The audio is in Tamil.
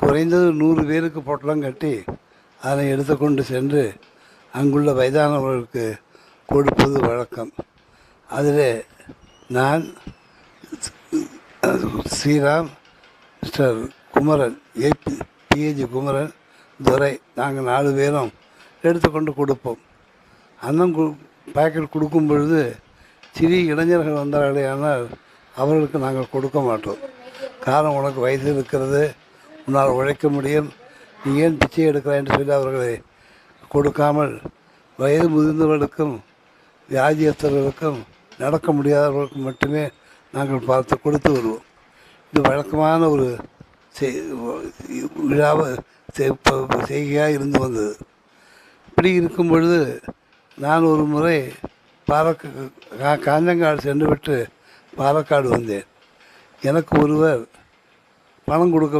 குறைந்தது நூறு பேருக்கு பொட்டலம் கட்டி அதனை எடுத்துக்கொண்டு சென்று அங்குள்ள வயதானவர்களுக்கு கொடுப்பது வழக்கம். அதில் நான் Sriram mister Kumaran AP PH Kumaran Durai நாங்கள் நாலு பேரும் எடுத்துக்கொண்டு கொடுப்போம். அன்னம் கு பாக்கெட் கொடுக்கும் பொழுது சிறிய இளைஞர்கள் வந்தார்களே ஆனால் அவர்களுக்கு நாங்கள் கொடுக்க மாட்டோம். காரணம் உனக்கு வயசு இருக்கிறது உன்னால் உழைக்க முடியும். நீ ஏன் பிச்சை எடுக்கிறாய் என்று சொல்லி அவர்களை கொடுக்காமல் வயது முதிர்ந்தவர்களுக்கும் வியாதியஸ்தர்களுக்கும் நடக்க முடியாதவர்களுக்கும் மட்டுமே நாங்கள் பார்த்து கொடுத்து வருவோம். இது வழக்கமான ஒரு செய்- விழாவை செய்கையாக இருந்து வந்தது. இப்படி இருக்கும் பொழுது நான் ஒரு முறை பாலக்க கா- காஞ்சங்காடு சென்றுவிட்டு பாலக்காடு வந்தேன். எனக்கு ஒருவர் பணம் கொடுக்க